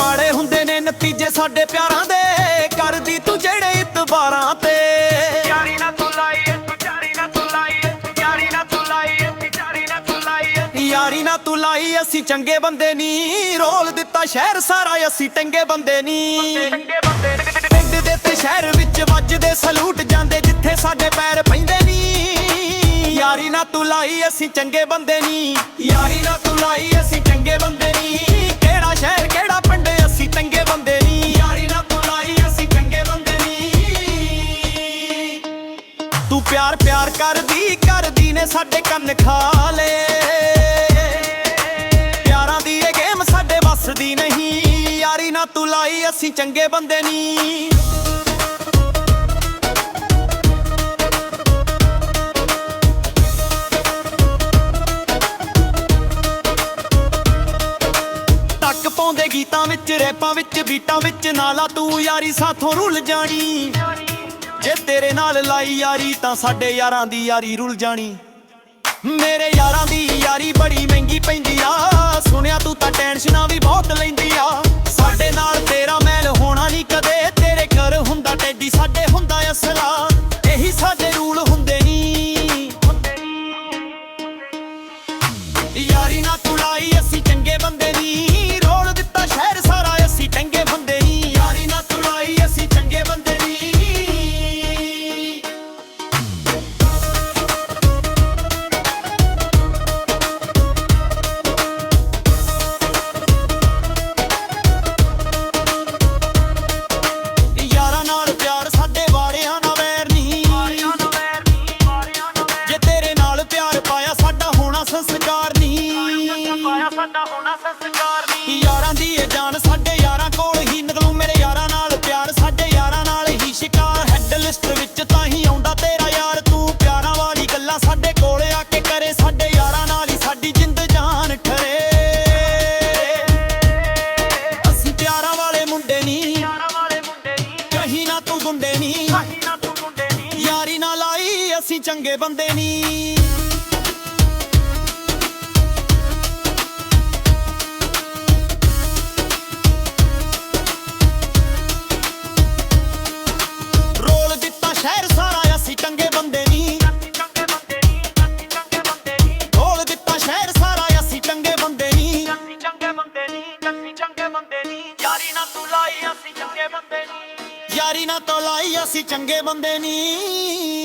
ਨਤੀਜੇ ਸਾਡੇ ਪਿਆਰਾਂ ਦੇ। ਕਰਦੀ ਤੂੰ ਜਿਹੜੇ ਇਤਬਾਰਾਂ ਤੇ। ਯਾਰੀ ਨਾ ਤੂੰ ਲਾਈਏ ਤੂੰ ਯਾਰੀ ਨਾ ਤੂੰ ਲਾਈਏ ਯਾਰੀ ਨਾ ਤੂੰ ਲਾਈਏ ਤੂੰ ਯਾਰੀ ਨਾ ਤੂੰ ਲਾਈਏ ਯਾਰੀ ਨਾ ਤੂੰ ਲਾਈ ਅਸੀਂ ਚੰਗੇ ਬੰਦੇ ਨਹੀਂ ਰੋਲ ਦਿੱਤਾ ਸ਼ਹਿਰ ਸਾਰਾ ਅਸੀਂ ਟੰਗੇ ਬੰਦੇ ਨਹੀਂ ਪਿੰਡ ਦੇ ਤੇ ਸ਼ਹਿਰ ਵਿੱਚ ਵੱਜਦੇ ਸਲੂਟ ਜਾਂਦੇ ਜਿੱਥੇ ਸਾਡੇ ਪੈਰ ਪੈਂਦੇ ਨਹੀਂ ਯਾਰੀ ਨਾ ਤੂੰ ਲਾਈ ਅਸੀਂ ਚੰਗੇ ਬੰਦੇ ਨਹੀਂ ਯਾਰੀ ਨਾ ਤੂੰ ਲਾਈ ਅਸੀਂ ਚੰਗੇ ਬੰਦੇ ਨਹੀਂ ਕਿਹੜਾ ਸ਼ਹਿਰ ਕਿਹੜਾ ਤੂੰ ਪਿਆਰ ਪਿਆਰ ਕਰਦੀ ਕਰਦੀ ਨੇ ਸਾਡੇ ਕੰਨ ਖਾ ਲੇ ਪਿਆਰਾਂ ਦੀ ਇਹ ਗੇਮ ਸਾਡੇ ਵੱਸ ਦੀ ਨਹੀਂ। ਯਾਰੀ ਨਾ ਤੂੰ ਲਾਈ, ਅਸੀਂ ਚੰਗੇ ਬੰਦੇ ਨਹੀਂ ਟੱਕ ਪਾਉਂਦੇ ਗੀਤਾਂ ਵਿੱਚ, ਰੈਪਾਂ ਵਿੱਚ, ਬੀਟਾਂ ਵਿੱਚ, ਨਾਲਾ ਤੂੰ ਯਾਰੀ ਸਾਥੋਂ ਰੁੱਲ ਜਾਣੀ। ਜੇ ਤੇਰੇ ਨਾਲ ਲਾਈ ਯਾਰੀ ਤਾਂ ਸਾਡੇ ਯਾਰਾਂ ਦੀ ਯਾਰੀ ਰੁਲ ਜਾਣੀ। ਮੇਰੇ ਯਾਰਾਂ ਦੀ ਯਾਰੀ ਬੜੀ ਸਾਡਾ ਹੋਣਾ ਸੰਸਕਾਰ ਨਹੀਂ। ਯਾਰਾਂ ਦੀ ਇਹ ਜਾਨ ਸਾਡੇ ਯਾਰਾਂ ਕੋਲ ਹੀ। ਨਿਕਲੂ ਮੇਰੇ ਯਾਰਾਂ ਨਾਲ ਪਿਆਰ ਸਾਡੇ ਯਾਰਾਂ ਨਾਲ ਹੀ ਸ਼ਿਕਾਰ। ਹੈਡ ਲਿਸਟ ਵਿੱਚ ਤਾਂ ਹੀ ਆਉਂਦਾ ਤੇਰਾ ਯਾਰ। ਤੂੰ ਪਿਆਰਾਂ ਵਾਲੀ ਗੱਲਾਂ ਸਾਡੇ ਕੋਲ ਆ ਕੇ ਕਰੇ। ਸਾਡੇ ਯਾਰਾਂ ਨਾਲ ਹੀ ਸਾਡੀ ਜਿੰਦ ਜਾਨ ਠਰੇ। ਅਸੀਂ ਪਿਆਰਾਂ ਵਾਲੇ ਮੁੰਡੇ ਨਹੀਂ। ਯਾਰਾਂ ਵਾਲੇ ਮੁੰਡੇ ਨਹੀਂ। ਕਹੀਂ ਨਾ ਤੂੰ ਗੁੰਡੇ ਨਹੀਂ। ਕਹੀਂ ਨਾ ਤੂੰ ਮੁੰਡੇ ਨਹੀਂ। ਯਾਰੀ ਨਾ ਲਾਈ ਅਸੀਂ ਚੰਗੇ ਬੰਦੇ ਨਹੀਂ। ਯਾਰੀ ਨਾ ਤੋਂ ਲਾਈ ਅਸੀਂ ਚੰਗੇ ਬੰਦੇ ਨਹੀਂ